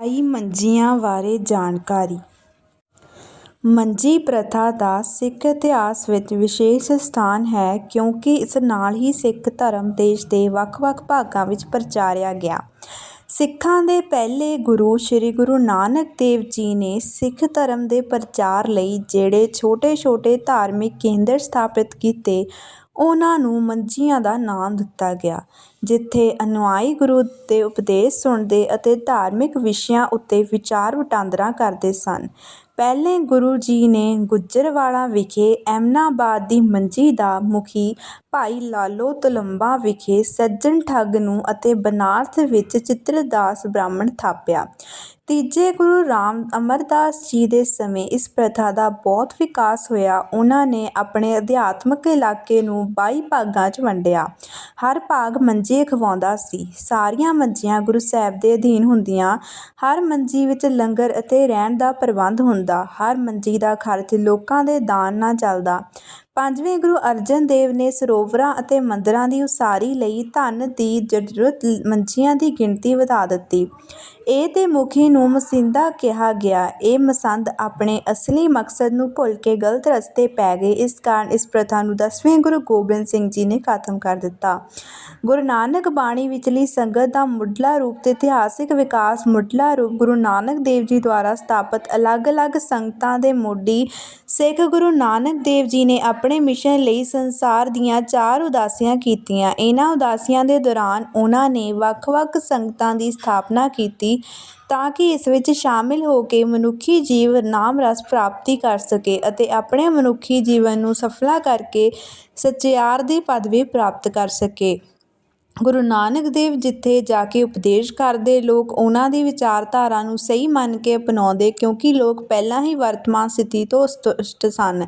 ਭਾਈ ਮੰਜੀਆਂ ਬਾਰੇ ਜਾਣਕਾਰੀ ਮੰਜੀ ਪ੍ਰਥਾ ਦਾ ਸਿੱਖ ਇਤਿਹਾਸ ਵਿੱਚ ਵਿਸ਼ੇਸ਼ ਸਥਾਨ ਹੈ ਕਿਉਂਕਿ ਇਸ ਨਾਲ ਹੀ ਸਿੱਖ ਧਰਮ ਦੇਸ਼ ਦੇ ਵੱਖ-ਵੱਖ ਭਾਗਾਂ ਵਿੱਚ ਪ੍ਰਚਾਰਿਆ ਗਿਆ। ਸਿੱਖਾਂ ਦੇ ਪਹਿਲੇ ਗੁਰੂ ਸ੍ਰੀ ਗੁਰੂ ਨਾਨਕ ਦੇਵ ਜੀ ਨੇ ਸਿੱਖ ਧਰਮ ਦੇ ਪ੍ਰਚਾਰ ਲਈ ਜਿਹੜੇ ਛੋਟੇ-ਛੋਟੇ ਧਾਰਮਿਕ ਕੇਂਦਰ ਸਥਾਪਿਤ ਕੀਤੇ ਉਹਨਾਂ ਨੂੰ ਮੰਜੀਆਂ ਦਾ ਨਾਮ ਦਿੱਤਾ ਗਿਆ, ਜਿੱਥੇ ਅਨੁਆਈ ਗੁਰੂ ਦੇ ਉਪਦੇਸ਼ ਸੁਣਦੇ ਅਤੇ ਧਾਰਮਿਕ ਵਿਸ਼ਿਆਂ ਉੱਤੇ ਵਿਚਾਰ ਵਟਾਂਦਰਾ ਕਰਦੇ ਸਨ। ਪਹਿਲੇ ਗੁਰੂ ਜੀ ਨੇ ਗੁੱਜਰਵਾਲਾ ਵਿਖੇ ਐਮਨਾਬਾਦ ਦੀ ਮੰਜੀ ਦਾ ਮੁਖੀ ਭਾਈ ਲਾਲੋ ਤੁਲੰਬਾ ਵਿਖੇ ਸੱਜਣ ਠੱਗ ਨੂੰ ਅਤੇ ਬਨਾਰਸ ਵਿੱਚ ਚਿਤਰਦਾਸ ਬ੍ਰਾਹਮਣ ਥਾਪਿਆ। ਤੀਜੇ ਗੁਰੂ ਰਾਮ ਅਮਰਦਾਸ ਜੀ ਦੇ ਸਮੇਂ ਇਸ ਪ੍ਰਥਾ ਦਾ ਬਹੁਤ ਵਿਕਾਸ ਹੋਇਆ ਉਨ੍ਹਾਂ ਨੇ ਆਪਣੇ ਅਧਿਆਤਮਕ ਇਲਾਕੇ ਨੂੰ ਬਾਈ ਭਾਗਾਂ 'ਚ ਵੰਡਿਆ। ਹਰ ਭਾਗ ਮੰਜੇ ਅਖਵਾਉਂਦਾ ਸੀ। ਸਾਰੀਆਂ ਮੰਜੀਆਂ ਗੁਰੂ ਸਾਹਿਬ ਦੇ ਅਧੀਨ ਹੁੰਦੀਆਂ। ਹਰ ਮੰਜੀ ਵਿੱਚ ਲੰਗਰ ਅਤੇ ਰਹਿਣ ਦਾ ਪ੍ਰਬੰਧ ਹੁੰਦਾ। ਹਰ ਮੰਜੀ ਦਾ ਖਰਚ ਲੋਕਾਂ ਦੇ ਦਾਨ ਨਾਲ ਚੱਲਦਾ। ਪੰਜਵੇਂ ਗੁਰੂ ਅਰਜਨ ਦੇਵ ਨੇ ਸਰੋਵਰਾਂ ਅਤੇ ਮੰਦਰਾਂ ਦੀ ਉਸਾਰੀ ਲਈ ਧਨ ਦੀ ਜ਼ਰੂਰਤ ਮੰਜੀਆਂ ਦੀ ਗਿਣਤੀ ਵਧਾ ਦਿੱਤੀ। ਇਹ ਦੇ ਮੁਖੀ ਨੂੰ ਮਸਿੰਦਾ ਕਿਹਾ ਗਿਆ। ਇਹ ਮਸੰਦ ਆਪਣੇ ਅਸਲੀ ਮਕਸਦ ਨੂੰ ਭੁੱਲ ਕੇ ਗਲਤ ਰਸਤੇ ਪੈ ਗਏ ਇਸ ਕਾਰਨ ਇਸ ਪ੍ਰਥਾ ਨੂੰ ਦਸਵੇਂ ਗੁਰੂ ਗੋਬਿੰਦ ਸਿੰਘ ਜੀ ਨੇ ਖਤਮ ਕਰ ਦਿੱਤਾ। ਗੁਰੂ ਨਾਨਕ ਬਾਣੀ ਵਿਚਲੀ ਸੰਗਤ ਦਾ ਮੁੱਢਲਾ ਰੂਪ ਤੇ ਇਤਿਹਾਸਿਕ ਵਿਕਾਸ ਮੁੱਢਲਾ ਰੂਪ ਗੁਰੂ ਨਾਨਕ ਦੇਵ ਜੀ ਦੁਆਰਾ ਸਥਾਪਤ ਅਲੱਗ-ਅਲੱਗ ਸੰਗਤਾਂ ਦੇ ਮੋਢੀ ਸਿੱਖ ਗੁਰੂ ਨਾਨਕ ਦੇਵ ਜੀ ਨੇ ਆਪਣੇ ਮਿਸ਼ਨ ਲਈ ਸੰਸਾਰ ਦੀਆਂ ਚਾਰ ਉਦਾਸੀਆਂ ਕੀਤੀਆਂ। ਇਹਨਾਂ ਉਦਾਸੀਆਂ ਦੇ ਦੌਰਾਨ ਉਹਨਾਂ ਨੇ ਵੱਖ-ਵੱਖ ਸੰਗਤਾਂ ਦੀ ਸਥਾਪਨਾ ਕੀਤੀ ਤਾਂ ਕਿ ਇਸ ਵਿੱਚ ਸ਼ਾਮਿਲ ਹੋ ਕੇ ਮਨੁੱਖੀ ਜੀਵ ਨਾਮ-ਰਸ ਪ੍ਰਾਪਤੀ ਕਰ ਸਕੇ ਅਤੇ ਆਪਣੇ ਮਨੁੱਖੀ ਜੀਵਨ ਨੂੰ ਸਫਲਾ ਕਰਕੇ ਸਚਿਆਰ ਦੀ ਪਦਵੀ ਪ੍ਰਾਪਤ ਕਰ ਸਕੇ। ਗੁਰੂ ਨਾਨਕ ਦੇਵ ਜਿੱਥੇ ਜਾ ਕੇ ਉਪਦੇਸ਼ ਕਰਦੇ ਲੋਕ ਉਹਨਾਂ ਦੀ ਵਿਚਾਰਧਾਰਾ ਨੂੰ ਸਹੀ ਮੰਨ ਕੇ ਅਪਣਾਉਂਦੇ ਕਿਉਂਕਿ ਲੋਕ ਪਹਿਲਾਂ ਹੀ ਵਰਤਮਾਨ ਸਥਿਤੀ ਤੋਂ ਸੰਤੁਸ਼ਟ ਸਨ।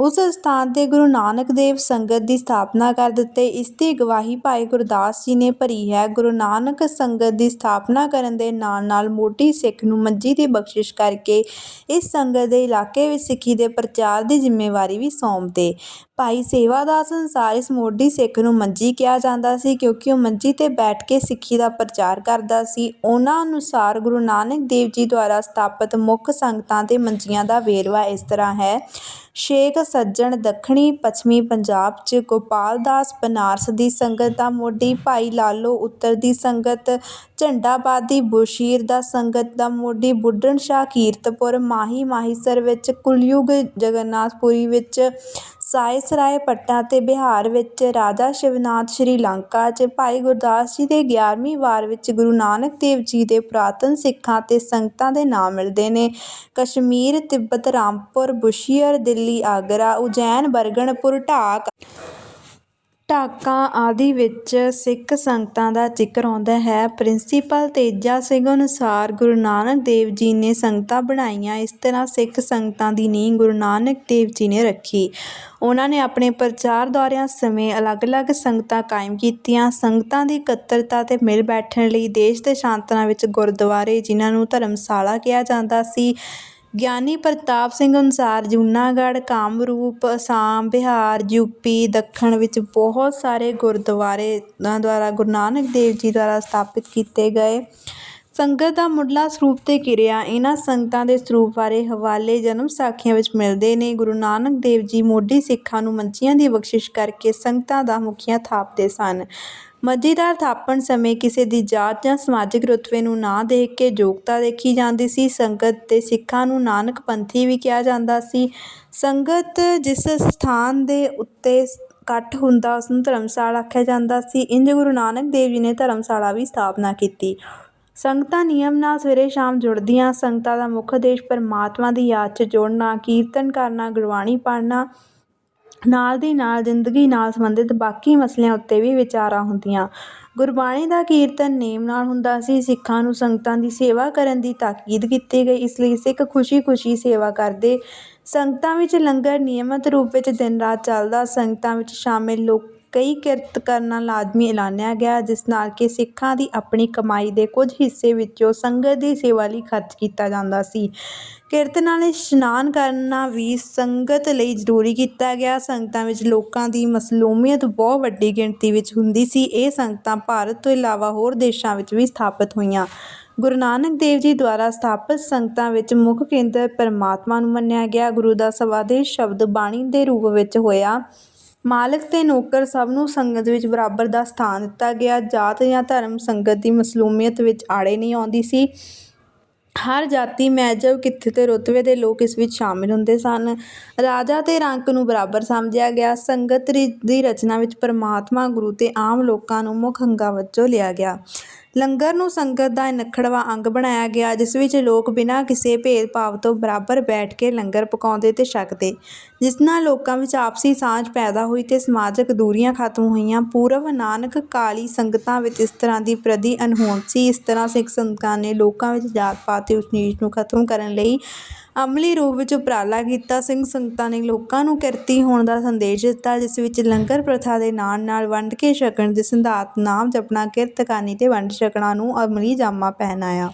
ਉਸ ਸਥਾਨ ਤੇ ਗੁਰੂ ਨਾਨਕ ਦੇਵ ਸੰਗਤ ਦੀ ਸਥਾਪਨਾ ਕਰ ਦਿੱਤੇ। ਇਸ ਦੀ ਗਵਾਹੀ ਭਾਈ ਗੁਰਦਾਸ ਜੀ ਨੇ ਭਰੀ ਹੈ। ਗੁਰੂ ਨਾਨਕ ਸੰਗਤ ਦੀ ਸਥਾਪਨਾ ਕਰਨ ਦੇ ਨਾਲ-ਨਾਲ ਮੋਢੀ ਸਿੱਖ ਨੂੰ ਮੰਜੀ ਦੀ ਬਖਸ਼ਿਸ਼ ਕਰਕੇ ਇਸ ਸੰਗਤ ਦੇ ਇਲਾਕੇ ਵਿੱਚ ਸਿੱਖੀ ਦੇ ਪ੍ਰਚਾਰ ਦੀ ਜ਼ਿੰਮੇਵਾਰੀ ਵੀ ਸੌਂਪਦੇ। ਭਾਈ ਸੇਵਾ ਦਾਸ ਅਨੁਸਾਰ ਇਸ ਮੋਢੀ ਸਿੱਖ ਨੂੰ ਮੰਜੀ ਕਿਹਾ ਜਾਂਦਾ ਸੀ ਕਿਉਂਕਿ ਉਹ ਮੰਜੀ ਤੇ ਬੈਠ ਕੇ ਸਿੱਖੀ ਦਾ ਪ੍ਰਚਾਰ ਕਰਦਾ ਸੀ। ਉਹਨਾਂ ਅਨੁਸਾਰ ਗੁਰੂ ਨਾਨਕ ਦੇਵ ਜੀ ਦੁਆਰਾ ਸਥਾਪਿਤ ਮੁੱਖ ਸੰਗਤਾਂ ਤੇ ਮੰਜੀਆਂ ਦਾ ਵੇਰਵਾ ਇਸ ਤਰ੍ਹਾਂ ਹੈ। ਸ਼ੇਖ ਸੱਜਣ ਦੱਖਣੀ ਪੱਛਮੀ ਪੰਜਾਬ 'ਚ ਗੋਪਾਲ ਦਾਸ ਬਨਾਰਸ ਦੀ ਸੰਗਤ ਦਾ ਮੋਢੀ ਭਾਈ ਲਾਲੋ ਉੱਤਰ ਦੀ ਸੰਗਤ, ਝੰਡਾਬਾਦੀ ਬੁਸ਼ੀਰ ਦਾ ਸੰਗਤ ਦਾ, ਮੋਢੀ ਬੁੱਢਣ ਸ਼ਾਹ ਕੀਰਤਪੁਰ, ਮਾਹੀ ਮਾਹੀਸਰ ਵਿੱਚ ਕੁਲਯੁਗ ਜਗਨਨਾਥਪੁਰੀ ਵਿੱਚ ਸਾਏ ਸਰਾਏ ਪੱਟਾ ਤੇ ਬਿਹਾਰ ਵਿੱਚ ਰਾਜਾ ਸ਼ਿਵਨਾਥ ਸ਼੍ਰੀਲੰਕਾ 'ਚ ਭਾਈ ਗੁਰਦਾਸ ਜੀ ਦੇ ਗਿਆਰਵੀਂ ਵਾਰ ਵਿੱਚ ਗੁਰੂ ਨਾਨਕ ਦੇਵ ਜੀ ਦੇ ਪੁਰਾਤਨ ਸਿੱਖਾਂ ਅਤੇ ਸੰਗਤਾਂ ਦੇ ਨਾਂ ਮਿਲਦੇ ਨੇ। ਕਸ਼ਮੀਰ, ਤਿੱਬਤ, ਰਾਮਪੁਰ, ਬੁਸ਼ੀਅਰ, ਦਿੱਲੀ, ਆਗਰਾ, ਉਜੈਨ, ਬਰਗਨਪੁਰ, ਢਾਕਾ ਢਾਕਾ ਆਦਿ ਵਿੱਚ ਸਿੱਖ ਸੰਗਤਾਂ ਦਾ ਜ਼ਿਕਰ ਆਉਂਦਾ ਹੈ। ਪ੍ਰਿੰਸੀਪਲ ਤੇਜਾ ਸਿੰਘ ਅਨੁਸਾਰ ਗੁਰੂ ਨਾਨਕ ਦੇਵ ਜੀ ਨੇ ਸੰਗਤਾਂ ਬਣਾਈਆਂ ਇਸ ਤਰ੍ਹਾਂ ਸਿੱਖ ਸੰਗਤਾਂ ਦੀ ਨੀਂਹ ਗੁਰੂ ਨਾਨਕ ਦੇਵ ਜੀ ਨੇ ਰੱਖੀ। ਉਹਨਾਂ ਨੇ ਆਪਣੇ ਪ੍ਰਚਾਰ ਦੌਰਿਆਂ ਸਮੇਂ ਅਲੱਗ-ਅਲੱਗ ਸੰਗਤਾਂ ਕਾਇਮ ਕੀਤੀਆਂ। ਸੰਗਤਾਂ ਦੀ ਇਕੱਤਰਤਾ ਤੇ ਮਿਲ ਬੈਠਣ ਲਈ ਦੇਸ਼-ਦੇਸ਼ਾਂਤਰਾਂ ਵਿੱਚ ਗੁਰਦੁਆਰੇ, ਜਿਨ੍ਹਾਂ ਨੂੰ ਧਰਮਸ਼ਾਲਾ ਕਿਹਾ ਜਾਂਦਾ ਸੀ। ਗਿਆਨੀ ਪ੍ਰਤਾਪ ਸਿੰਘ ਅਨੁਸਾਰ ਜੂਨਾਗੜ੍ਹ, ਕਾਮਰੂਪ, ਅਸਾਮ, ਬਿਹਾਰ ਯੂਪੀ ਦੱਖਣ ਵਿੱਚ ਬਹੁਤ ਸਾਰੇ ਗੁਰਦੁਆਰਿਆਂ ਦੁਆਰਾ ਗੁਰੂ ਨਾਨਕ ਦੇਵ ਜੀ ਦੁਆਰਾ ਸਥਾਪਿਤ ਕੀਤੇ ਗਏ। ਸੰਗਤ ਦਾ ਮੁੱਢਲਾ ਸਰੂਪ ਤੇ ਕਿਰਿਆ ਇਹਨਾਂ ਸੰਗਤਾਂ ਦੇ ਸਰੂਪ ਬਾਰੇ ਹਵਾਲੇ ਜਨਮ ਸਾਖੀਆਂ ਵਿੱਚ ਮਿਲਦੇ ਨੇ। ਗੁਰੂ ਨਾਨਕ ਦੇਵ ਜੀ ਮੋਢੀ ਸਿੱਖਾਂ ਨੂੰ ਮੰਜੀਆਂ ਦੀ ਬਖਸ਼ਿਸ਼ ਕਰਕੇ ਸੰਗਤਾਂ ਦਾ ਮੁਖੀਆ ਥਾਪਦੇ ਸਨ। ਮੰਜੀਦਾਰ ਥਾਪਣ ਸਮੇਂ ਕਿਸੇ ਦੀ ਜਾਤ ਜਾਂ ਸਮਾਜਿਕ ਰੁਤਬੇ ਨੂੰ ਨਾ ਦੇਖ ਕੇ ਯੋਗਤਾ ਦੇਖੀ ਜਾਂਦੀ ਸੀ। ਸੰਗਤ ਤੇ ਸਿੱਖਾਂ ਨੂੰ ਨਾਨਕ ਪੰਥੀ ਵੀ ਕਿਹਾ ਜਾਂਦਾ ਸੀ। ਸੰਗਤ ਜਿਸ ਸਥਾਨ ਦੇ ਉੱਤੇ ਇਕੱਠ ਹੁੰਦਾ, ਉਸਨੂੰ ਧਰਮਸ਼ਾਲਾ ਆਖਿਆ ਜਾਂਦਾ ਸੀ। ਇੰਝ ਗੁਰੂ ਨਾਨਕ ਦੇਵ ਜੀ ਨੇ ਧਰਮਸ਼ਾਲਾ ਵੀ ਸਥਾਪਨਾ ਕੀਤੀ। ਸੰਗਤਾਂ ਨਿਯਮ ਨਾਲ ਸਵੇਰੇ-ਸ਼ਾਮ ਜੁੜਦੀਆਂ। ਸੰਗਤਾਂ ਦਾ ਮੁੱਖ ਉਦੇਸ਼ ਪਰਮਾਤਮਾ ਦੀ ਯਾਦ 'ਚ ਜੁੜਨਾ, ਕੀਰਤਨ ਕਰਨਾ, ਗੁਰਬਾਣੀ ਪੜ੍ਹਨਾ ਨਾਲ ਦੀ ਨਾਲ ਜ਼ਿੰਦਗੀ ਨਾਲ ਸੰਬੰਧਿਤ ਬਾਕੀ ਮਸਲਿਆਂ ਉੱਤੇ ਵੀ ਵਿਚਾਰਾਂ ਹੁੰਦੀਆਂ। ਗੁਰਬਾਣੀ ਦਾ ਕੀਰਤਨ ਨੇਮ ਨਾਲ ਹੁੰਦਾ ਸੀ। ਸਿੱਖਾਂ ਨੂੰ ਸੰਗਤਾਂ ਦੀ ਸੇਵਾ ਕਰਨ ਦੀ ਤਾਕੀਦ ਕੀਤੀ ਗਈ, ਇਸ ਲਈ ਸਿੱਖ ਖੁਸ਼ੀ-ਖੁਸ਼ੀ ਸੇਵਾ ਕਰਦੇ। ਸੰਗਤਾਂ ਵਿੱਚ ਲੰਗਰ ਨਿਯਮਤ ਰੂਪ ਵਿੱਚ ਦਿਨ-ਰਾਤ ਚੱਲਦਾ। ਸੰਗਤਾਂ ਵਿੱਚ ਸ਼ਾਮਿਲ ਲੋਕ ਕਈ ਕਿਰਤ ਕਰਨਾ ਲਾਜ਼ਮੀ ਐਲਾਨਿਆ ਗਿਆ, ਜਿਸ ਨਾਲ ਕਿ ਸਿੱਖਾਂ ਦੀ ਆਪਣੀ ਕਮਾਈ ਦੇ ਕੁਝ ਹਿੱਸੇ ਵਿੱਚੋਂ ਸੰਗਤ ਦੀ ਸੇਵਾ ਲਈ ਖਰਚ ਕੀਤਾ ਜਾਂਦਾ ਸੀ। ਕਿਰਤ ਨਾਲ ਇਸ਼ਨਾਨ ਕਰਨਾ ਵੀ ਸੰਗਤ ਲਈ ਜ਼ਰੂਰੀ ਕੀਤਾ ਗਿਆ। ਸੰਗਤਾਂ ਵਿੱਚ ਲੋਕਾਂ ਦੀ ਮਸਲੂਮੀਅਤ ਬਹੁਤ ਵੱਡੀ ਗਿਣਤੀ ਵਿੱਚ ਹੁੰਦੀ ਸੀ। ਇਹ ਸੰਗਤਾਂ ਭਾਰਤ ਤੋਂ ਇਲਾਵਾ ਹੋਰ ਦੇਸ਼ਾਂ ਵਿੱਚ ਵੀ ਸਥਾਪਿਤ ਹੋਈਆਂ। ਗੁਰੂ ਨਾਨਕ ਦੇਵ ਜੀ ਦੁਆਰਾ ਸਥਾਪਿਤ ਸੰਗਤਾਂ ਵਿੱਚ ਮੁੱਖ ਕੇਂਦਰ ਪਰਮਾਤਮਾ ਨੂੰ ਮੰਨਿਆ ਗਿਆ ਗੁਰੂ ਦਾ ਸਵਾਦੇਸ਼ ਸ਼ਬਦ ਬਾਣੀ ਦੇ ਰੂਪ ਵਿੱਚ ਹੋਇਆ ਮਾਲਕ ਤੇ ਨੌਕਰ ਸਭ ਨੂੰ ਸੰਗਤ ਵਿੱਚ ਬਰਾਬਰ ਦਾ ਸਥਾਨ ਦਿੱਤਾ ਗਿਆ। ਜਾਤ ਜਾਂ ਧਰਮ ਸੰਗਤ ਦੀ ਮਸਲੂਮੀਅਤ ਵਿੱਚ ਆੜੇ ਨਹੀਂ ਆਉਂਦੀ ਸੀ। ਹਰ ਜਾਤੀ, ਮਹਿਜਬ, ਕਿੱਥੇ ਤੇ ਰੁਤਬੇ ਦੇ ਲੋਕ ਇਸ ਵਿੱਚ ਸ਼ਾਮਿਲ ਹੁੰਦੇ ਸਨ। ਰਾਜਾ ਤੇ ਰੰਕ ਨੂੰ ਬਰਾਬਰ ਸਮਝਿਆ ਗਿਆ। ਸੰਗਤ ਰੀ- ਦੀ ਰਚਨਾ ਵਿੱਚ ਪਰਮਾਤਮਾ, ਗੁਰੂ ਤੇ ਆਮ ਲੋਕਾਂ ਨੂੰ ਮੁੱਖ ਅੰਗਾਂ ਵਜੋਂ ਲਿਆ ਗਿਆ। ਲੰਗਰ ਨੂੰ ਸੰਗਤ ਦਾ ਅਨਿੱਖੜਵਾਂ ਅੰਗ ਬਣਾਇਆ ਗਿਆ, ਜਿਸ ਵਿੱਚ ਲੋਕ ਬਿਨਾਂ ਕਿਸੇ ਭੇਦਭਾਵ ਤੋਂ ਬਰਾਬਰ ਬੈਠ ਕੇ ਲੰਗਰ ਪਕਾਉਂਦੇ ਤੇ ਛਕਦੇ। ਜਿਸ ਨਾਲ ਲੋਕਾਂ ਵਿੱਚ ਆਪਸੀ ਸਾਂਝ ਪੈਦਾ ਹੋਈ ਤੇ ਸਮਾਜਿਕ ਦੂਰੀਆਂ ਖਤਮ ਹੋਈਆਂ, ਪੂਰਵ ਨਾਨਕ ਕਾਲੀ ਸੰਗਤਾਂ ਵਿੱਚ ਇਸ ਤਰ੍ਹਾਂ ਦੀ ਪ੍ਰਦੀ ਅਣਹੋਂਦ ਸੀ। ਇਸ ਤਰ੍ਹਾਂ ਸਿੱਖ ਸੰਗਤਾਂ ਨੇ ਲੋਕਾਂ ਵਿੱਚ ਜਾਤ ਪਾਤ ਤੇ ਊਚ ਨੀਚ ਨੂੰ ਖਤਮ ਕਰਨ ਲਈ ਅਮਲੀ ਰੂਪ ਵਿੱਚ ਉਪਰਾਲਾ ਕੀਤਾ। ਸਿੰਘ ਸੰਗਤਾਂ ਨੇ ਲੋਕਾਂ ਨੂੰ ਕਿਰਤੀ ਹੋਣ ਦਾ ਸੰਦੇਸ਼ ਦਿੱਤਾ, ਜਿਸ ਵਿੱਚ ਲੰਗਰ ਪ੍ਰਥਾ ਦੇ ਨਾਲ ਨਾਲ ਵੰਡ ਕੇ ਛਕਣ ਦੇ ਸਿਧਾਂਤ, ਨਾਮ ਜਪਣਾ, ਕਿਰਤ ਕਰਨੀ ਤੇ ਵੰਡ ਛਕਣਾ ਨੂੰ ਅਮਲੀ ਜਾਮਾ ਪਹਿਨਾਇਆ।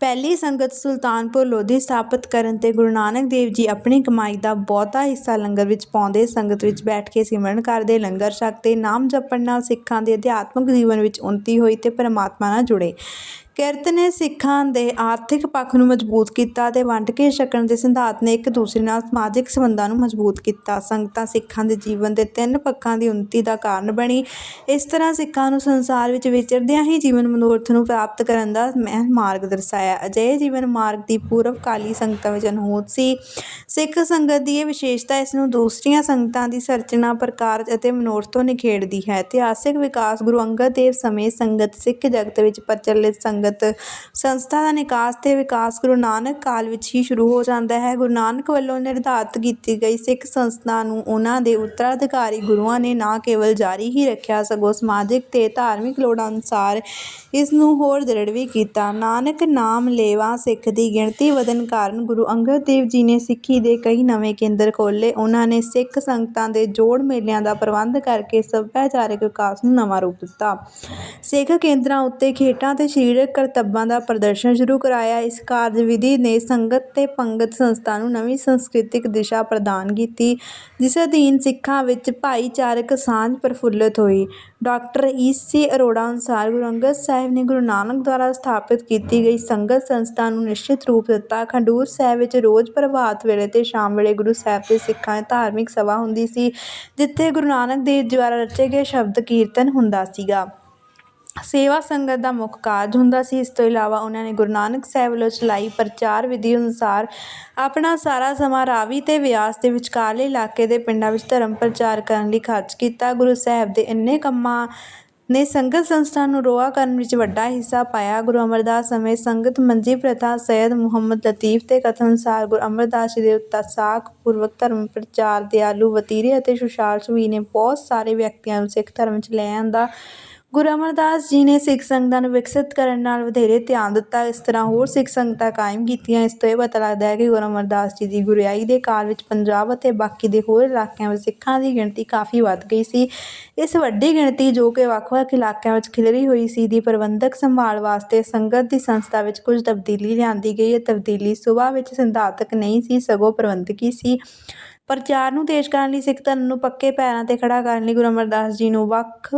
ਪਹਿਲੀ ਸੰਗਤ ਸੁਲਤਾਨਪੁਰ ਲੋਧੀ ਸਥਾਪਿਤ ਕਰਨ ਤੇ ਗੁਰੂ ਨਾਨਕ ਦੇਵ ਜੀ ਆਪਣੀ ਕਮਾਈ ਦਾ ਬਹੁਤਾ ਹਿੱਸਾ ਲੰਗਰ ਵਿੱਚ ਪਾਉਂਦੇ ਸੰਗਤ ਵਿੱਚ ਬੈਠ ਕੇ ਸਿਮਰਨ ਕਰਦੇ, ਲੰਗਰ ਛਕਦੇ, ਨਾਮ ਜਪਣ ਨਾਲ ਸਿੱਖਾਂ ਦੇ ਅਧਿਆਤਮਕ ਜੀਵਨ ਵਿੱਚ ਉન્નਤੀ ਹੋਈ ਤੇ ਪਰਮਾਤਮਾ ਨਾਲ ਜੁੜੇ। ਕਿਰਤ ਨੇ ਸਿੱਖਾਂ ਦੇ ਆਰਥਿਕ ਪੱਖ ਨੂੰ ਮਜ਼ਬੂਤ ਕੀਤਾ ਅਤੇ ਵੰਡ ਕੇ ਛਕਣ ਦੇ ਸਿਧਾਂਤ ਨੇ ਇੱਕ ਦੂਸਰੇ ਨਾਲ ਸਮਾਜਿਕ ਸੰਬੰਧਾਂ ਨੂੰ ਮਜ਼ਬੂਤ ਕੀਤਾ। ਸੰਗਤਾਂ ਸਿੱਖਾਂ ਦੇ ਜੀਵਨ ਦੇ ਤਿੰਨ ਪੱਖਾਂ ਦੀ ਉન્નਤੀ ਦਾ ਕਾਰਨ ਬਣੀ। ਇਸ ਤਰ੍ਹਾਂ ਸਿੱਖਾਂ ਨੂੰ ਸੰਸਾਰ ਵਿੱਚ ਵਿਚਰਦਿਆਂ ਹੀ ਜੀਵਨ ਮਨੋਰਥ ਨੂੰ ਪ੍ਰਾਪਤ ਕਰਨ ਦਾ ਮਹਿ ਮਾਰਗ ਦਰਸਾਇਆ। ਅਜਿਹੇ ਜੀਵਨ ਮਾਰਗ ਦੀ ਪੂਰਵ ਕਾਲੀ ਸੰਗਤਾਂ ਵਿੱਚ ਅਨਹੋਤ ਸੀ। ਸਿੱਖ ਸੰਗਤ ਦੀ ਇਹ ਵਿਸ਼ੇਸ਼ਤਾ ਇਸ ਨੂੰ ਦੂਸਰੀਆਂ ਸੰਗਤਾਂ ਦੀ ਸੰਰਚਨਾ ਪ੍ਰਕਾਰ ਅਤੇ ਮਨੋਰਥ ਤੋਂ ਨਿਖੇੜਦੀ ਹੈ। ਇਤਿਹਾਸਿਕ ਵਿਕਾਸ ਗੁਰੂ ਅੰਗਦ ਦੇਵ ਸਮੇਂ ਸੰਗਤ ਸਿੱਖ ਜਗਤ ਵਿੱਚ ਪ੍ਰਚਲਿਤ ਸੰਗਤ ਸੰਸਥਾ ਦਾ ਨਿਕਾਸ ਤੇ ਵਿਕਾਸ ਗੁਰੂ ਨਾਨਕ ਕਾਲ ਵਿੱਚ ਹੀ ਸ਼ੁਰੂ ਹੋ ਜਾਂਦਾ ਹੈ। ਗੁਰੂ ਨਾਨਕ ਵੱਲੋਂ ਨਿਰਧਾਰਤ ਕੀਤੀ ਗਈ ਸਿੱਖ ਸੰਸਥਾ ਨੂੰ ਉਹਨਾਂ ਦੇ ਉੱਤਰਾਧਿਕਾਰੀ ਗੁਰੂਆਂ ਨੇ ਨਾ ਕੇਵਲ ਜਾਰੀ ਹੀ ਰੱਖਿਆ, ਸਗੋਂ ਸਮਾਜਿਕ ਤੇ ਧਾਰਮਿਕ ਲੋੜਾਂ ਅਨੁਸਾਰ ਇਸ ਨੂੰ ਹੋਰ ਦ੍ਰਿੜ ਵੀ ਕੀਤਾ। ਨਾਨਕ ਨਾਮ ਲੇਵਾ ਸਿੱਖ ਦੀ ਗਿਣਤੀ ਵਧਣ ਕਾਰਨ ਗੁਰੂ ਅੰਗਦ ਦੇਵ ਜੀ ਨੇ ਸਿੱਖੀ ਦੇ ਕਈ ਨਵੇਂ ਕੇਂਦਰ ਖੋਲ੍ਹੇ। ਉਹਨਾਂ ਨੇ ਸਿੱਖ ਸੰਗਤਾਂ ਦੇ ਜੋੜ ਮੇਲਿਆਂ ਦਾ ਪ੍ਰਬੰਧ ਕਰਕੇ ਸੱਭਿਆਚਾਰਕ ਵਿਕਾਸ ਨੂੰ ਨਵਾਂ ਰੂਪ ਦਿੱਤਾ। ਸਿੱਖ ਕੇਂਦਰਾਂ ਉੱਤੇ ਖੇਡਾਂ ਤੇ ਸਰੀਰਕ ਕਰਤੱਬਾਂ ਦਾ ਪ੍ਰਦਰਸ਼ਨ ਸ਼ੁਰੂ ਕਰਾਇਆ। ਇਸ ਕਾਰਜ ਵਿਧੀ ਨੇ ਸੰਗਤ ਤੇ ਪੰਗਤ ਸੰਸਥਾ ਨੂੰ ਨਵੀਂ ਸੰਸਕ੍ਰਿਤਿਕ ਦਿਸ਼ਾ ਪ੍ਰਦਾਨ ਕੀਤੀ, ਜਿਸ ਅਧੀਨ ਸਿੱਖਾਂ ਵਿੱਚ ਭਾਈਚਾਰਕ ਸਾਂਝ ਪ੍ਰਫੁੱਲਤ ਹੋਈ। ਡਾਕਟਰ ਈ ਸੀ ਅਰੋੜਾ ਅਨੁਸਾਰ ਗੁਰੂ ਅੰਗਦ ਸਾਹਿਬ ਨੇ ਗੁਰੂ ਨਾਨਕ ਦੁਆਰਾ ਸਥਾਪਿਤ ਕੀਤੀ ਗਈ ਸੰਗਤ ਸੰਸਥਾ ਨੂੰ ਨਿਸ਼ਚਿਤ ਰੂਪ ਦਿੱਤਾ। ਖਡੂਰ ਸਾਹਿਬ ਵਿੱਚ ਰੋਜ਼ ਪ੍ਰਭਾਤ ਵੇਲੇ ਤੇ ਸ਼ਾਮ ਵੇਲੇ ਗੁਰੂ ਸਾਹਿਬ ਦੇ ਸਿੱਖਾਂ ਦੀ ਧਾਰਮਿਕ ਸਭਾ ਹੁੰਦੀ ਸੀ, ਜਿੱਥੇ ਗੁਰੂ ਨਾਨਕ ਦੇਵ ਦੁਆਰਾ ਰਚੇ ਗਏ ਸ਼ਬਦ ਕੀਰਤਨ ਹੁੰਦਾ ਸੀਗਾ। ਸੇਵਾ ਸੰਗਤ ਦਾ ਮੁੱਖ ਕਾਰਜ ਹੁੰਦਾ ਸੀ। ਇਸ ਤੋਂ ਇਲਾਵਾ ਉਹਨਾਂ ਨੇ ਗੁਰੂ ਨਾਨਕ ਸਾਹਿਬ ਵੱਲੋਂ ਚਲਾਈ ਪ੍ਰਚਾਰ ਵਿਧੀ ਅਨੁਸਾਰ ਆਪਣਾ ਸਾਰਾ ਸਮਾਂ ਰਾਵੀ ਤੇ ਵਿਆਸ ਦੇ ਵਿਚਕਾਰਲੇ ਇਲਾਕੇ ਦੇ ਪਿੰਡਾਂ ਵਿੱਚ ਧਰਮ ਪ੍ਰਚਾਰ ਕਰਨ ਲਈ ਖਰਚ ਕੀਤਾ। ਗੁਰੂ ਸਾਹਿਬ ਦੇ ਇੰਨੇ ਕੰਮਾਂ ਨੇ ਸੰਗਤ ਸੰਸਥਾ ਨੂੰ ਰੋਆ ਕਰਨ ਵਿੱਚ ਵੱਡਾ ਹਿੱਸਾ ਪਾਇਆ। ਗੁਰੂ ਅਮਰਦਾਸ ਸਮੇਂ ਸੰਗਤ ਮੰਜੀ ਪ੍ਰਥਾ ਸੈਦ ਮੁਹੰਮਦ ਲਤੀਫ ਦੇ ਕਥਨ ਅਨੁਸਾਰ ਗੁਰੂ ਅਮਰਦਾਸ ਜੀ ਦੇ ਉਤਸਾਕ ਪੂਰਵਕ ਧਰਮ ਪ੍ਰਚਾਰ ਦਿਆਲੂ ਵਤੀਰੇ ਅਤੇ ਸੁਸ਼ਾਲ ਸੁਭੀ ਨੇ ਬਹੁਤ ਸਾਰੇ ਵਿਅਕਤੀਆਂ ਨੂੰ ਸਿੱਖ ਧਰਮ ਵਿੱਚ ਲੈ ਆਂਦਾ ਗੁਰੂ ਅਮਰਦਾਸ ਜੀ ਨੇ ਸਿੱਖ ਸੰਗਤਾਂ ਨੂੰ ਵਿਕਸਿਤ ਕਰਨ ਨਾਲ ਵਧੇਰੇ ਧਿਆਨ ਦਿੱਤਾ। ਇਸ ਤਰ੍ਹਾਂ ਹੋਰ ਸਿੱਖ ਸੰਗਤਾਂ ਕਾਇਮ ਕੀਤੀਆਂ। ਇਸ ਤੋਂ ਇਹ ਪਤਾ ਲੱਗਦਾ ਹੈ ਕਿ ਗੁਰੂ ਅਮਰਦਾਸ ਜੀ ਦੀ ਗੁਰਿਆਈ ਦੇ ਕਾਲ ਵਿੱਚ ਪੰਜਾਬ ਅਤੇ ਬਾਕੀ ਦੇ ਹੋਰ ਇਲਾਕਿਆਂ ਵਿੱਚ ਸਿੱਖਾਂ ਦੀ ਗਿਣਤੀ ਕਾਫੀ ਵੱਧ ਗਈ ਸੀ। ਇਸ ਵੱਡੀ ਗਿਣਤੀ ਜੋ ਕਿ ਵੱਖ-ਵੱਖ ਇਲਾਕਿਆਂ ਵਿੱਚ ਖਿਲਰੀ ਹੋਈ ਸੀ, ਦੀ ਪ੍ਰਬੰਧਕ ਸੰਭਾਲ ਵਾਸਤੇ ਸੰਗਤ ਦੀ ਸੰਸਥਾ ਵਿੱਚ ਕੁਝ ਤਬਦੀਲੀ ਲਿਆਂਦੀ ਗਈ ਇਹ ਤਬਦੀਲੀ ਸੁਭਾ ਵਿੱਚ ਸਿਧਾਂਤਕ ਨਹੀਂ ਸੀ, ਸਗੋਂ ਪ੍ਰਬੰਧਕੀ ਸੀ। ਪ੍ਰਚਾਰ ਨੂੰ ਤੇਜ਼ ਕਰਨ ਲਈ ਸਿੱਖ ਧਰਮ ਨੂੰ ਪੱਕੇ ਪੈਰਾਂ ਤੇ ਖੜ੍ਹਾ ਕਰਨ ਲਈ ਗੁਰੂ ਅਮਰਦਾਸ ਜੀ ਨੂੰ ਵੱਖ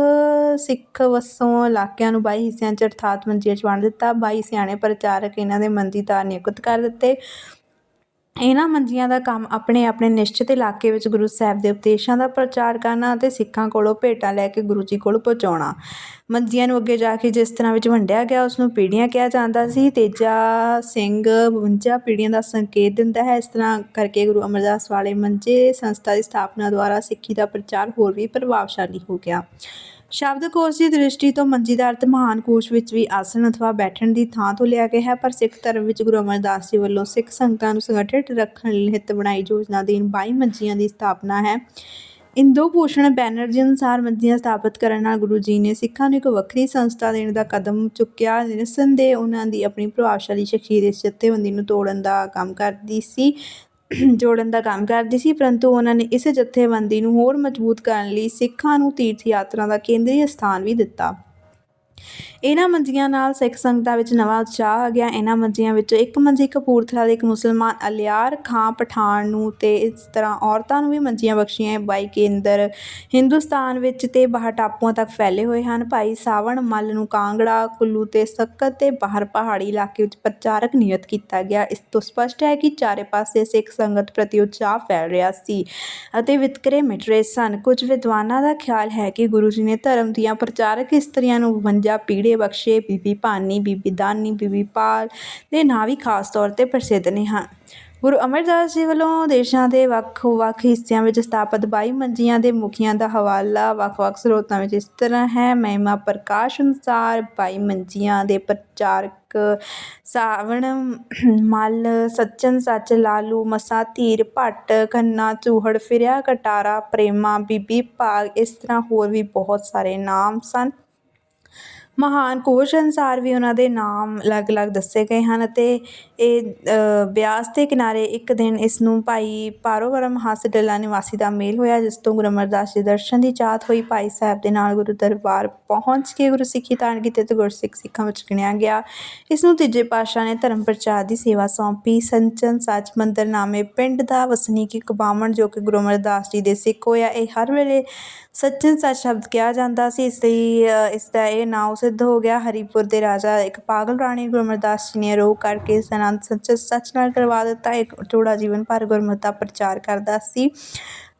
ਸਿੱਖ ਵਸੋਂ ਇਲਾਕਿਆਂ ਨੂੰ ਬਾਈ ਹਿੱਸਿਆਂ 'ਚ ਅਰਥਾਤ ਮੰਜੀਆਂ 'ਚ ਵੰਡ ਦਿੱਤਾ। ਬਾਈ ਸਿਆਣੇ ਪ੍ਰਚਾਰਕ ਇਹਨਾਂ ਦੇ ਮੰਜੀਦਾਰ ਨਿਯੁਕਤ ਕਰ ਦਿੱਤੇ। ਇਹਨਾਂ ਮੰਜੀਆਂ ਦਾ ਕੰਮ ਆਪਣੇ ਆਪਣੇ ਨਿਸ਼ਚਿਤ ਇਲਾਕੇ ਵਿੱਚ ਗੁਰੂ ਸਾਹਿਬ ਦੇ ਉਪਦੇਸ਼ਾਂ ਦਾ ਪ੍ਰਚਾਰ ਕਰਨਾ ਅਤੇ ਸਿੱਖਾਂ ਕੋਲੋਂ ਭੇਟਾਂ ਲੈ ਕੇ ਗੁਰੂ ਜੀ ਕੋਲ ਪਹੁੰਚਾਉਣਾ। ਮੰਜੀਆਂ ਨੂੰ ਅੱਗੇ ਜਾ ਕੇ ਜਿਸ ਤਰ੍ਹਾਂ ਵਿੱਚ ਵੰਡਿਆ ਗਿਆ ਉਸ ਨੂੰ ਪੀੜ੍ਹੀਆਂ ਕਿਹਾ ਜਾਂਦਾ ਸੀ। ਤੇਜਾ ਸਿੰਘ 52 ਪੀੜ੍ਹੀਆਂ ਦਾ ਸੰਕੇਤ ਦਿੰਦਾ ਹੈ। ਇਸ ਤਰ੍ਹਾਂ ਕਰਕੇ ਗੁਰੂ ਅਮਰਦਾਸ ਵਾਲੇ ਮੰਜੇ ਸੰਸਥਾ ਦੀ ਸਥਾਪਨਾ ਦੁਆਰਾ ਸਿੱਖੀ ਦਾ ਪ੍ਰਚਾਰ ਹੋਰ ਵੀ ਪ੍ਰਭਾਵਸ਼ਾਲੀ ਹੋ ਗਿਆ। ਸ਼ਬਦਕੋਸ਼ ਦੀ ਦ੍ਰਿਸ਼ਟੀ ਤੋਂ ਮੰਜੀ ਦਾ ਅਰਥ ਮਹਾਨ ਕੋਸ਼ ਵਿੱਚ ਵੀ ਆਸਣ ਅਥਵਾ ਬੈਠਣ ਦੀ ਥਾਂ ਤੋਂ ਲਿਆ ਗਿਆ ਹੈ, ਪਰ ਸਿੱਖ ਧਰਮ ਵਿੱਚ ਗੁਰੂ ਅਮਰਦਾਸ ਜੀ ਵੱਲੋਂ ਸਿੱਖ ਸੰਗਤਾਂ ਨੂੰ ਸੰਗਠਿਤ ਰੱਖਣ ਲਈ ਹਿੱਤ ਬਣਾਈ ਯੋਜਨਾ ਅਧੀਨ 22 ਮੰਜੀਆਂ ਦੀ ਸਥਾਪਨਾ ਹੈ। ਇੰਦੋ ਭੂਸ਼ਣ ਬੈਨਰਜੀ ਅਨੁਸਾਰ ਮੰਜੀਆਂ ਸਥਾਪਿਤ ਕਰਨ ਨਾਲ ਗੁਰੂ ਜੀ ਨੇ ਸਿੱਖਾਂ ਨੂੰ ਇੱਕ ਵੱਖਰੀ ਸੰਸਥਾ ਦੇਣ ਦਾ ਕਦਮ ਚੁੱਕਿਆ। ਨਿਰਸੰਦੇਹ ਉਹਨਾਂ ਦੀ ਆਪਣੀ ਪ੍ਰਭਾਵਸ਼ਾਲੀ ਸ਼ਖਸੀਅਤ ਇਸ ਜਥੇਬੰਦੀ ਨੂੰ ਤੋੜਨ ਦਾ ਕੰਮ ਕਰਦੀ ਸੀ। ਜੋੜਨ ਦਾ ਕੰਮ ਕਰਦੀ ਸੀ, ਪਰੰਤੂ ਉਹਨਾਂ ਨੇ ਇਸ ਜਥੇਬੰਦੀ ਨੂੰ ਹੋਰ ਮਜ਼ਬੂਤ ਕਰਨ ਲਈ ਸਿੱਖਾਂ ਨੂੰ ਤੀਰਥ ਯਾਤਰਾ ਦਾ ਕੇਂਦਰੀ ਸਥਾਨ ਵੀ ਦਿੱਤਾ। ਇਹਨਾਂ ਮੰਜੀਆਂ ਨਾਲ ਸਿੱਖ ਸੰਗਤਾਂ ਵਿੱਚ ਨਵਾਂ ਉਤਸ਼ਾਹ ਆ ਗਿਆ। ਇਹਨਾਂ ਮੰਜੀਆਂ ਵਿੱਚੋਂ ਇੱਕ ਮੰਜੀ ਕਪੂਰਥਲਾ ਦੇ ਇੱਕ ਮੁਸਲਮਾਨ ਅਲਿਆਰ ਖਾਂ ਪਠਾਨ ਨੂੰ ਤੇ ਇਸ ਤਰ੍ਹਾਂ ਔਰਤਾਂ ਨੂੰ ਵੀ ਮੰਜੀਆਂ ਬਖਸ਼ੀਆਂ ਬਾਈ ਕੇਂਦਰ ਹਿੰਦੁਸਤਾਨ ਵਿੱਚ ਤੇ ਬਾਹਰ ਟਾਪੂਆਂ ਤੱਕ ਫੈਲੇ ਹੋਏ ਹਨ। ਭਾਈ ਸਾਵਣ ਮੱਲ ਨੂੰ ਕਾਂਗੜਾ, ਕੁੱਲੂ ਤੇ ਸੱਕਤ ਤੇ ਬਾਹਰ ਪਹਾੜੀ ਇਲਾਕੇ ਵਿੱਚ ਪ੍ਰਚਾਰਕ ਨਿਯਤ ਕੀਤਾ ਗਿਆ। ਇਸ ਤੋਂ ਸਪਸ਼ਟ ਹੈ ਕਿ ਚਾਰੇ ਪਾਸੇ ਸਿੱਖ ਸੰਗਤ ਪ੍ਰਤੀ ਉਤਸ਼ਾਹ ਫੈਲ ਰਿਹਾ ਸੀ ਅਤੇ ਵਿਤਕਰੇ ਮਿਟ ਰਹੇ ਸਨ। ਕੁਝ ਵਿਦਵਾਨਾਂ ਦਾ ਖਿਆਲ ਹੈ ਕਿ ਗੁਰੂ ਜੀ ਨੇ ਧਰਮ ਦੀਆਂ ਪ੍ਰਚਾਰਕ ਇਸਤਰੀਆਂ ਨੂੰ 52 ਪੀੜੇ ਬਖਸ਼ੇ, ਬੀਬੀ ਭਾਨੀ, ਬੀਬੀ ਦਾਨੀ, ਬੀਬੀ ਪਾਲ ਦੇ ਨਾਂ ਵੀ ਖਾਸ ਤੌਰ ਤੇ ਪ੍ਰਸਿੱਧ ਨੇ ਹਨ ਗੁਰੂ ਅਮਰਦਾਸ ਜੀ ਵੱਲੋਂ ਦੇਸ਼ਾਂ ਦੇ ਵੱਖ-ਵੱਖ ਹਿੱਸਿਆਂ ਵਿੱਚ ਸਥਾਪਿਤ 22 ਮੰਜੀਆਂ ਦੇ ਮੁਖੀਆਂ ਦਾ ਹਵਾਲਾ ਵੱਖ-ਵੱਖ ਸਰੋਤਾਂ ਵਿੱਚ ਇਸ ਤਰ੍ਹਾਂ ਹੈ। ਮਹਿਮਾ ਪ੍ਰਕਾਸ਼ ਅਨੁਸਾਰ 22 ਮੰਜੀਆਂ ਦੇ ਪ੍ਰਚਾਰਕ ਸਾਵਣ, ਮੱਲ ਸੱਚਨ ਸੱਚ, ਲਾਲੂ, ਮਸਾ, ਧੀਰ, ਭੱਟ ਕੰਨਾ ਚੂਹੜ, ਫਿਰਿਆ, ਕਟਾਰਾ, ਪ੍ਰੇਮਾ, ਬੀਬੀ ਭਾਗ ਇਸ ਤਰ੍ਹਾਂ ਹੋਰ ਵੀ ਬਹੁਤ ਸਾਰੇ ਨਾਮ ਸਨ। ਮਹਾਨ ਕੋਸ਼ ਅਨੁਸਾਰ ਵੀ ਉਹਨਾਂ ਦੇ ਨਾਮ ਅਲੱਗ-ਅਲੱਗ ਦੱਸੇ ਗਏ ਹਨ ਅਤੇ ਇਹ ਬਿਆਸ ਦੇ ਕਿਨਾਰੇ ਇੱਕ ਦਿਨ ਇਸ ਨੂੰ ਭਾਈ ਪਾਰੋਵਰਮ ਹੱਸ ਡੱਲਾ ਨਿਵਾਸੀ ਦਾ ਮੇਲ ਹੋਇਆ, ਜਿਸ ਤੋਂ ਗੁਰੂ ਅਮਰਦਾਸ ਜੀ ਦਰਸ਼ਨ ਦੀ ਚਾਹਤ ਹੋਈ। ਭਾਈ ਸਾਹਿਬ ਦੇ ਨਾਲ ਗੁਰੂ ਦਰਬਾਰ ਪਹੁੰਚ ਕੇ ਗੁਰੂ ਸਿੱਖੀ ਧਾਰਨ ਕੀਤੀ ਤੇ ਗੁਰਸਿੱਖ ਸਿੱਖਾਂ ਵਿੱਚ ਗਿਣਿਆ ਗਿਆ। ਇਸ ਨੂੰ ਤੀਜੇ ਪਾਤਸ਼ਾਹ ਨੇ ਧਰਮ ਪ੍ਰਚਾਰ ਦੀ ਸੇਵਾ ਸੌਂਪੀ। ਸੰਚਨ ਸੱਚ ਮੰਦਰ ਨਾਮੇ ਪਿੰਡ ਦਾ ਵਸਨੀਕ ਇੱਕ ਬਾਹਮਣ ਜੋ ਕਿ ਗੁਰੂ ਅਮਰਦਾਸ ਜੀ ਦੇ ਸਿੱਖ ਹੋਇਆ, ਇਹ ਹਰ ਵੇਲੇ ਸੱਚਨ ਸੱਚ ਸ਼ਬਦ ਕਿਹਾ ਜਾਂਦਾ ਸੀ। ਇਸ ਲਈ ਇਸ ਦਾ ਇਹ ਉਸ ਸਿੱਧ ਹੋ ਗਿਆ। ਹਰੀਪੁਰ ਦੇ ਰਾਜਾ ਇੱਕ ਪਾਗਲ ਰਾਣੀ ਗੁਰੂ ਜੀ ਨੇ ਰੋਗ ਕਰਕੇ ਇਸ ਦਾ ਆਨੰਦ ਸੱਚ ਸੱਚ ਨਾਲ ਕਰਵਾ ਦਿੱਤਾ। ਇੱਕ ਚੋੜਾ ਜੀਵਨ ਭਰ ਗੁਰਮਤਿ ਦਾ ਪ੍ਰਚਾਰ ਕਰਦਾ ਸੀ।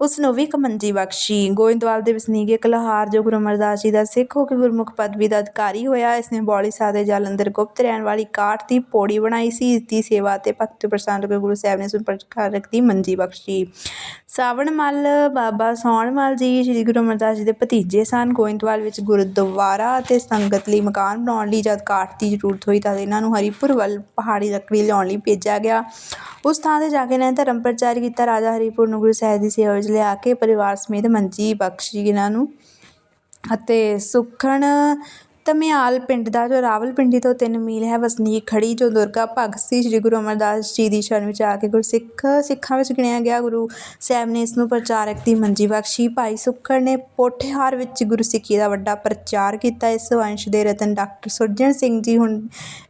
ਉਸ ਨੂੰ ਵੀ ਇੱਕ ਮੰਜੀ ਬਖਸ਼ੀ। ਗੋਇੰਦਵਾਲ ਦੇ ਵਸਨੀਕ ਇੱਕ ਲੋਹਾਰ ਜੋ ਗੁਰੂ ਅਮਰਦਾਸ ਜੀ ਦਾ ਸਿੱਖ ਹੋ ਕੇ ਗੁਰਮੁਖ ਪਦਵੀ ਦਾ ਅਧਿਕਾਰੀ ਹੋਇਆ, ਇਸ ਨੇ ਬੌਲੀ ਸਾਹਿਬ ਦੇ ਜਲ ਅੰਦਰ ਗੁਪਤ ਰਹਿਣ ਵਾਲੀ ਕਾਠ ਦੀ ਪੌੜੀ ਬਣਾਈ ਸੀ। ਇਸ ਦੀ ਸੇਵਾ ਤੇ ਭਗਤ ਪ੍ਰਸੰਨ ਕੇ ਗੁਰੂ ਸਾਹਿਬ ਨੇ ਸੰਪਰਕ ਦੀ ਮੰਜੀ ਬਖਸ਼ੀ। ਸਾਵਣ ਮੱਲ, ਬਾਬਾ ਸੌਣ ਮੱਲ ਜੀ, ਸ੍ਰੀ ਗੁਰੂ ਅਮਰਦਾਸ ਜੀ ਦੇ ਭਤੀਜੇ ਸਨ। ਗੋਇੰਦਵਾਲ ਵਿੱਚ ਗੁਰਦੁਆਰਾ ਅਤੇ ਸੰਗਤ ਲਈ ਮਕਾਨ ਬਣਾਉਣ ਲਈ ਜਦ ਕਾਠ ਦੀ ਜ਼ਰੂਰਤ ਹੋਈ ਤਾਂ ਇਹਨਾਂ ਨੂੰ ਹਰੀਪੁਰ ਵੱਲ ਪਹਾੜੀ ਲੱਕੜੀ ਲਿਆਉਣ ਲਈ ਭੇਜਿਆ ਗਿਆ। ਉਸ ਥਾਂ ਤੇ ਜਾ ਕੇ ਇਹਨਾਂ ਨੇ ਧਰਮ ਪ੍ਰਚਾਰ ਕੀਤਾ। ਰਾਜਾ ਹਰੀਪੁਰ ਨੂੰ ਗੁਰੂ ਸਾਹਿਬ ਦੀ ਸੇਵਾ ਵਿੱਚ ਲਿਆ ਕੇ ਪਰਿਵਾਰ ਸਮੇਤ ਮੰਜੀ ਬਖਸ਼ੀ ਇਹਨਾਂ ਨੂੰ ਅਤੇ ਸੁਖਣ ਧਮਿਆਲ ਪਿੰਡ ਦਾ, ਜੋ ਰਾਵਲਪਿੰਡੀ ਤੋਂ 3 ਮੀਲ ਹੈ, ਵਸਨੀਕ ਖੜੀ ਜੋ ਦੁਰਗਾ ਭਗਤ ਸੀ, ਸ੍ਰੀ ਗੁਰੂ ਅਮਰਦਾਸ ਜੀ ਦੀ ਸ਼ਰਨ ਵਿੱਚ ਆ ਕੇ ਗੁਰਸਿੱਖ, ਸਿੱਖਾਂ ਵਿੱਚ ਗਿਣਿਆ ਗਿਆ। ਗੁਰੂ ਸਾਹਿਬ ਨੇ ਇਸ ਨੂੰ ਪ੍ਰਚਾਰਕ ਦੀ ਮੰਜੀ ਬਖਸ਼ੀ। ਭਾਈ ਸੁਖੜ ਨੇ ਪੋਠੇਹਾਰ ਵਿੱਚ ਗੁਰਸਿੱਖੀ ਦਾ ਵੱਡਾ ਪ੍ਰਚਾਰ ਕੀਤਾ। ਇਸ ਵੰਸ਼ ਦੇ ਰਤਨ ਡਾਕਟਰ ਸੁਰਜਣ ਸਿੰਘ ਜੀ ਹੁਣ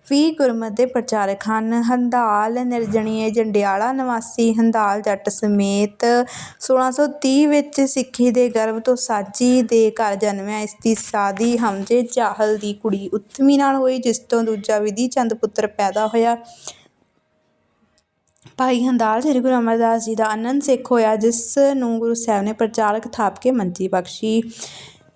ਵੀ ਗੁਰਮਤ ਦੇ ਪ੍ਰਚਾਰਕ ਹਨ। ਹੰਦਾਲ ਨਿਰਜਣੀਏ ਜੰਡਿਆਲਾ ਨਿਵਾਸੀ ਹੰਦਾਲ ਜੱਟ ਸਮੇਤ 1630 ਵਿੱਚ ਸਿੱਖੀ ਦੇ ਗਰਭ ਤੋਂ ਸਾਜੀ ਦੇ ਘਰ ਜਨਮਿਆ। ਇਸ ਦੀ ਸਾਦੀ ਹਮਜੇ ਚਾਹਲ ਦੀ ਕੁੜੀ ਉੱਤਮੀ ਨਾਲ ਹੋਈ, ਜਿਸ ਤੋਂ ਦੂਜਾ ਵਿਧੀ ਚੰਦ ਪੁੱਤਰ ਪੈਦਾ ਹੋਇਆ। ਭਾਈ ਹੰਦਾਲ ਸ੍ਰੀ ਗੁਰੂ ਅਮਰਦਾਸ ਜੀ ਦਾ ਆਨੰਦ ਸਿੱਖ ਹੋਇਆ, ਜਿਸ ਨੂੰ ਗੁਰੂ ਸਾਹਿਬ ਨੇ ਪ੍ਰਚਾਰਕ ਥਾਪ ਕੇ ਮੰਜੀ ਬਖਸ਼ੀ।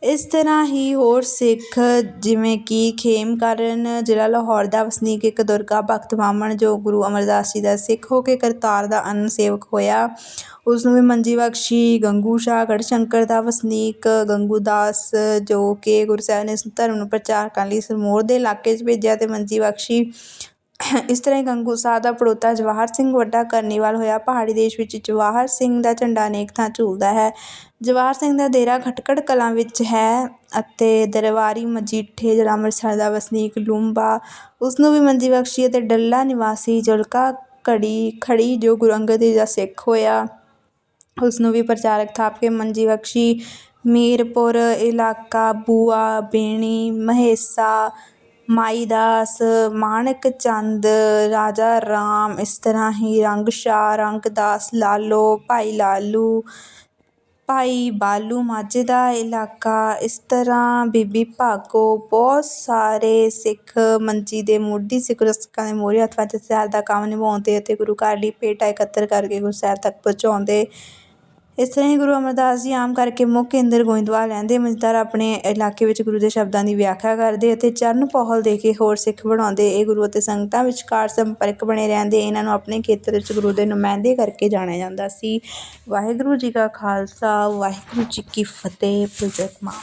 ਇਸ ਤਰ੍ਹਾਂ ਹੀ ਹੋਰ ਸਿੱਖ ਜਿਵੇਂ ਕਿ ਖੇਮਕਰਨ ਜ਼ਿਲ੍ਹਾ ਲਾਹੌਰ ਦਾ ਵਸਨੀਕ ਇੱਕ ਦੁਰਗਾ ਭਗਤ ਬਾਹਮਣ ਜੋ ਗੁਰੂ ਅਮਰਦਾਸ ਜੀ ਦਾ ਸਿੱਖ ਹੋ ਕੇ ਕਰਤਾਰ ਦਾ ਅੰਨ ਸੇਵਕ ਹੋਇਆ ਉਸ ਨੂੰ ਵੀ ਮੰਜੀ ਬਖਸ਼ੀ, ਗੰਗੂ ਸ਼ਾਹ ਗੜਸ਼ੰਕਰ ਦਾ ਵਸਨੀਕ, ਗੰਗੂ ਦਾਸ ਜੋ ਕਿ ਗੁਰੂ ਸਾਹਿਬ ਨੇ ਇਸ ਧਰਮ ਨੂੰ ਪ੍ਰਚਾਰ ਕਰਨ ਲਈ ਸਰਮੋਰ ਦੇ ਇਲਾਕੇ 'ਚ ਭੇਜਿਆ ਅਤੇ ਮੰਜੀ ਬਖਸ਼ੀ। ਇਸ ਤਰ੍ਹਾਂ ਹੀ ਗੰਗੂ ਸਾਹਿਬ ਦਾ ਪੜੋਤਾ ਜਵਾਹਰ ਸਿੰਘ ਵੱਡਾ ਕਰਨੀਵਾਲ ਹੋਇਆ। ਪਹਾੜੀ ਦੇਸ਼ ਵਿੱਚ ਜਵਾਹਰ ਸਿੰਘ ਦਾ ਝੰਡਾ ਅਨੇਕ ਥਾਂ ਝੂਲਦਾ ਹੈ। ਜਵਾਹਰ ਸਿੰਘ ਦਾ ਡੇਰਾ ਖਟਕੜ ਕਲਾਂ ਵਿੱਚ ਹੈ ਅਤੇ ਦਰਬਾਰੀ ਮਜੀਠੇ ਜਿਹੜਾ ਅੰਮ੍ਰਿਤਸਰ ਦਾ ਵਸਨੀਕ ਲੂੰਬਾ ਉਸ ਨੂੰ ਵੀ ਮੰਜੀ ਬਖਸ਼ੀ ਅਤੇ ਡੱਲਾ ਨਿਵਾਸੀ ਜੁਲਕਾ ਘੜੀ ਖੜੀ ਜੋ ਗੁਰੂ ਅੰਗਦ ਦੇਵ ਦਾ ਸਿੱਖ ਹੋਇਆ। ਉਸ ਨੂੰ ਵੀ ਪ੍ਰਚਾਰਕ ਥਾਪ ਕੇ ਮੰਜੀ ਬਖਸ਼ੀ। ਮੀਰਪੁਰ ਇਲਾਕਾ, ਬੂਆ, ਬੇਣੀ, ਮਹੇਸਾ ਮਾਈਦਾਸ, ਮਾਣਕ ਚੰਦ, ਰਾਜਾ ਰਾਮ, ਇਸ ਤਰ੍ਹਾਂ ਹੀ ਰੰਗ ਸ਼ਾਹ ਰੰਗਦਾਸ ਲਾਲੋ, ਭਾਈ ਲਾਲੂ, ਭਾਈ ਬਾਲੂ ਮਾਝੇ ਦਾ ਇਲਾਕਾ, ਇਸ ਤਰ੍ਹਾਂ ਬੀਬੀ ਭਾਗੋ, ਬਹੁਤ ਸਾਰੇ ਸਿੱਖ ਮੰਜੀ ਦੇ ਮੋਢੀ ਸਿੱਖ ਸਿੱਖਾਂ ਦੇ ਮੋਹਰੇ ਹੱਥ ਵਿੱਚ ਸਾਹਿਬ ਦਾ ਕੰਮ ਨਿਭਾਉਂਦੇ ਅਤੇ ਗੁਰੂ ਘਰ ਲਈ ਭੇਟਾ ਇਕੱਤਰ ਕਰਕੇ ਗੁਰੂ ਸਾਹਿਬ ਤੱਕ ਪਹੁੰਚਾਉਂਦੇ। ਇਸ ਤਰ੍ਹਾਂ ਹੀ ਗੁਰੂ ਅਮਰਦਾਸ ਜੀ ਆਮ ਕਰਕੇ ਮੁੱਖ ਕੇਂਦਰ ਗੋਇੰਦਵਾਲ ਰਹਿੰਦੇ, ਮਜ਼ਦਾਰ ਆਪਣੇ ਇਲਾਕੇ ਵਿੱਚ ਗੁਰੂ ਦੇ ਸ਼ਬਦਾਂ ਦੀ ਵਿਆਖਿਆ ਕਰਦੇ ਅਤੇ ਚਰਨ ਪਹਲ ਦੇ ਕੇ ਹੋਰ ਸਿੱਖ ਬਣਾਉਂਦੇ। ਇਹ ਗੁਰੂ ਅਤੇ ਸੰਗਤਾਂ ਵਿਚਕਾਰ ਸੰਪਰਕ ਬਣੇ ਰਹਿੰਦੇ। ਇਹਨਾਂ ਨੂੰ ਆਪਣੇ ਖੇਤਰ ਵਿੱਚ ਗੁਰੂ ਦੇ ਨੁਮਾਇੰਦੇ ਕਰਕੇ ਜਾਣਿਆ ਜਾਂਦਾ ਸੀ। ਵਾਹਿਗੁਰੂ ਜੀ ਕਾ ਖਾਲਸਾ, ਵਾਹਿਗੁਰੂ ਜੀ ਕੀ ਫਤਿਹ ਪੁਜਤ ਮਾਂ